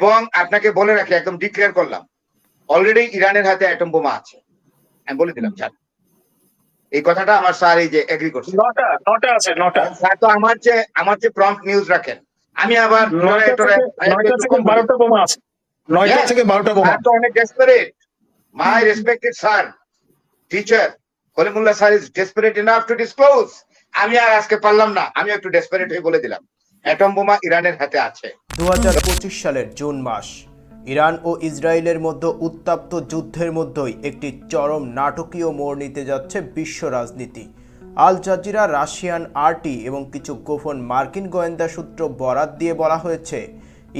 এবং আপনাকে বলে রাখি একদম ডিক্লেয়ার করলাম অলরেডি ইরানের হাতে অ্যাটম বোমা আছে। আমি বলে দিলাম জান। এই কথাটা আমার স্যার এই যে এগ্রি করছে। নটা নটা আছে নটা। স্যার তো আমার যে আমার যে প্রম্পট নিউজ রাখেন আমি আবার বারোটা বোমা আছে। নয়টা থেকে বারোটা বোমা। স্যার তো অনেক desperate my respected sir teacher Kalimullah sir is desperate enough to disclose আমি আর আজকে পারলাম না আমি একটু ডেসপারেট হয়ে বলে দিলাম। অ্যাটম বোমা ইরানের হাতে আছে। দু সালের জুন মাস, ইরান ও ইসরায়েলের মধ্যে উত্তাপ্ত যুদ্ধের মধ্যেই একটি চরম নাটকীয় মোড় নিতে যাচ্ছে বিশ্ব রাজনীতি। আল জাজিরা, রাশিয়ান আরটি এবং কিছু গোপন মার্কিন গোয়েন্দা সূত্র বরাত দিয়ে বলা হয়েছে,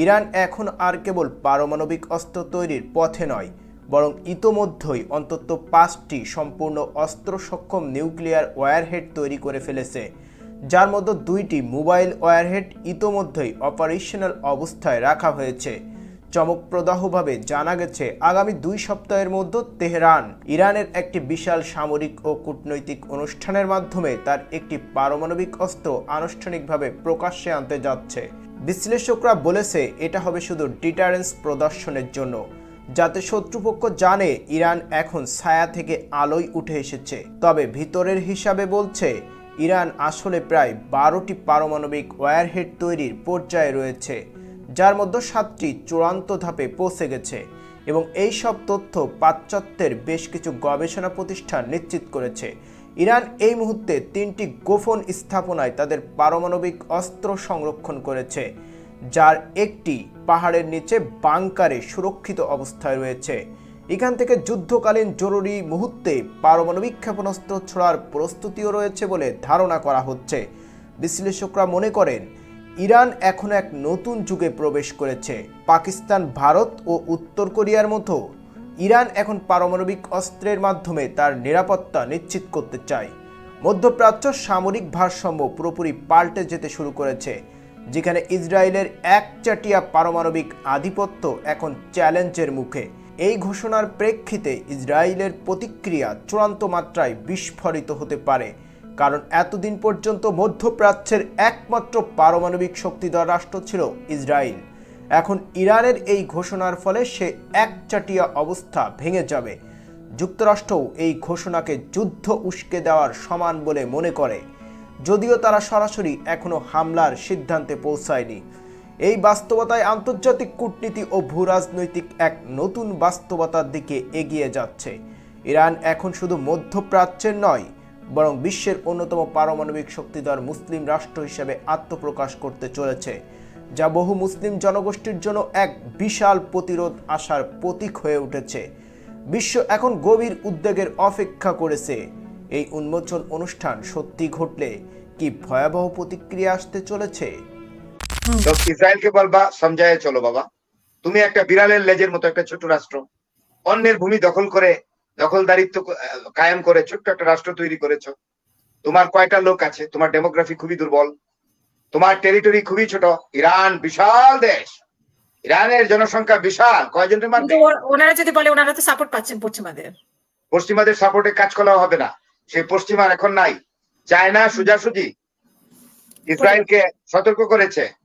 ইরান এখন আর কেবল পারমাণবিক অস্ত্র তৈরির পথে নয়, বরং ইতোমধ্যেই অন্তত পাঁচটি সম্পূর্ণ অস্ত্র সক্ষম নিউক্লিয়ার ওয়ারহেড তৈরি করে ফেলেছে। যার মধ্যে দুইটি মোবাইল ওয়ারহেড ইতোমধ্যেই অপারেশনাল অবস্থায় রাখা হয়েছে। চমকপ্রদাহভাবে জানা গেছে, আগামী দুই সপ্তাহের মধ্যে তেহরান ইরানের একটি বিশাল সামরিক ও কূটনৈতিক অনুষ্ঠানের মাধ্যমে তার একটি পারমাণবিক অস্ত্র আনুষ্ঠানিকভাবে প্রকাশ্যে আনতে যাচ্ছে। বিশ্লেষকরা বলেছে, এটা হবে শুধু ডিটারেন্স প্রদর্শনের জন্য। যাতে শত্রুপক্ষ জানে, ইরান এখন ছায়া থেকে আলোয় উঠে এসেছে। তবে ভিতরের হিসাবে বলছে ইরান আসলে প্রায় বারোটি পারমাণবিক ওয়্যারহেড তৈরির পর্যায়ে রয়েছে, যার মধ্যে সাতটি চূড়ান্ত ধাপে পৌঁছে গেছে এবং এই সব তথ্য পাশ্চাত্যের বেশ কিছু গবেষণা প্রতিষ্ঠান নিশ্চিত করেছে। ইরান এই মুহূর্তে তিনটি গোপন স্থাপনায় তাদের পারমাণবিক অস্ত্র সংরক্ষণ করেছে, যার একটি পাহাড়ের নিচে বাংকারে সুরক্ষিত অবস্থায় রয়েছে। এখান থেকে যুদ্ধকালীন জরুরি মুহূর্তে পারমাণবিক ক্ষেপণাস্ত্র ছোড়ার প্রস্তুতিও রয়েছে বলে ধারণা করা হচ্ছে। বিশ্লেষকরা মনে করেন, ইরান এখন এক নতুন যুগে প্রবেশ করেছে। পাকিস্তান, ভারত ও উত্তর কোরিয়ার মতো ইরান এখন পারমাণবিক অস্ত্রের মাধ্যমে তার নিরাপত্তা নিশ্চিত করতে চায়। মধ্যপ্রাচ্য সামরিক ভারসাম্য পুরোপুরি পাল্টে যেতে শুরু করেছে, যেখানে ইসরায়েলের একচাটিয়া পারমাণবিক আধিপত্য এখন চ্যালেঞ্জের মুখে। এই ঘোষণার প্রেক্ষিতে ইসরায়েলের প্রতিক্রিয়া চূড়ান্ত মাত্রায় বিস্ফোরিত হতে পারে, কারণ এতদিন পর্যন্ত মধ্যপ্রাচ্যের একমাত্র পারমাণবিক শক্তিধর রাষ্ট্র ছিল ইসরায়েল। এখন ইরানের এই ঘোষণার ফলে সে একচাটিয়া অবস্থা ভেঙে যাবে। যুক্তরাষ্ট্রও এই ঘোষণাকে যুদ্ধ উস্কে দেওয়ার সমান বলে মনে করে, যদিও তারা সরাসরি এখনও হামলার সিদ্ধান্তে পৌঁছায়নি। এই বাস্তবতায় আন্তর্জাতিক কূটনীতি ও ভূরাজনৈতিক এক নতুন বাস্তবতার দিকে এগিয়ে যাচ্ছে। ইরান এখন শুধু মধ্যপ্রাচ্যের নয়, বরং বিশ্বের অন্যতম পারমাণবিক শক্তিধর মুসলিম রাষ্ট্র হিসেবে আত্মপ্রকাশ করতে চলেছে, যা বহু মুসলিম জনগোষ্ঠীর জন্য এক বিশাল প্রতিরোধ আসার প্রতীক হয়ে উঠেছে। বিশ্ব এখন গভীর উদ্বেগের অপেক্ষা করেছে। এই উন্মোচন অনুষ্ঠান সত্যি ঘটলে কি ভয়াবহ প্রতিক্রিয়া আসতে চলেছে? তো ইসরায়েলকে বলবা সমঝায় চলো বাবা। তুমি একটা বিড়ালের লেজের মতো একটা ছোট রাষ্ট্র। অন্যের ভূমি দখল করে দখলদারিত্ব কায়েম করে ছোট্ট একটা রাষ্ট্র তৈরি করেছ। তোমার কয়টা লোক আছে? তোমার ডেমোগ্রাফি খুবই দুর্বল। তোমার টেরিটরি খুবই ছোট। ইরান বিশাল দেশ। ইরানের জনসংখ্যা বিশাল। কয়জনের মানবে ওনারা যদি বলে ওনারা তো সাপোর্ট পাচ্ছেন পশ্চিমাদের। পশ্চিমাদের সাপোর্টে কাজ করা হবে না। সেই পশ্চিমার এখন নাই। চায়না সোজাসুজি। ইসরায়েলকে সতর্ক করেছে।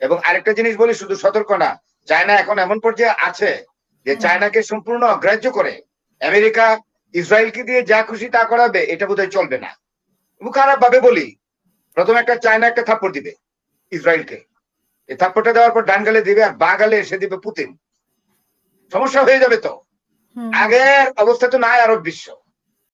এবং আরেকটা জিনিস বলি শুধু সতর্ক না চায়না এখন এমন পর্যায়ে আছে যে চায়নাকে সম্পূর্ণ অগ্রাহ্য করে আমেরিকা ইসরায়েলকে দিয়ে যা খুশি তা করাবে এটা বোধহয় চলবে না। খারাপ ভাবে বলি প্রথমে একটা চায়না একটা থাপ্পড় দিবে ইসরায়েলকে। এই থাপ্পড়টা দেওয়ার পর ডান গালে দিবে আর বা গালে এসে দিবে পুতিন। সমস্যা হয়ে যাবে তো। আগের অবস্থা তো নাই আরব বিশ্ব।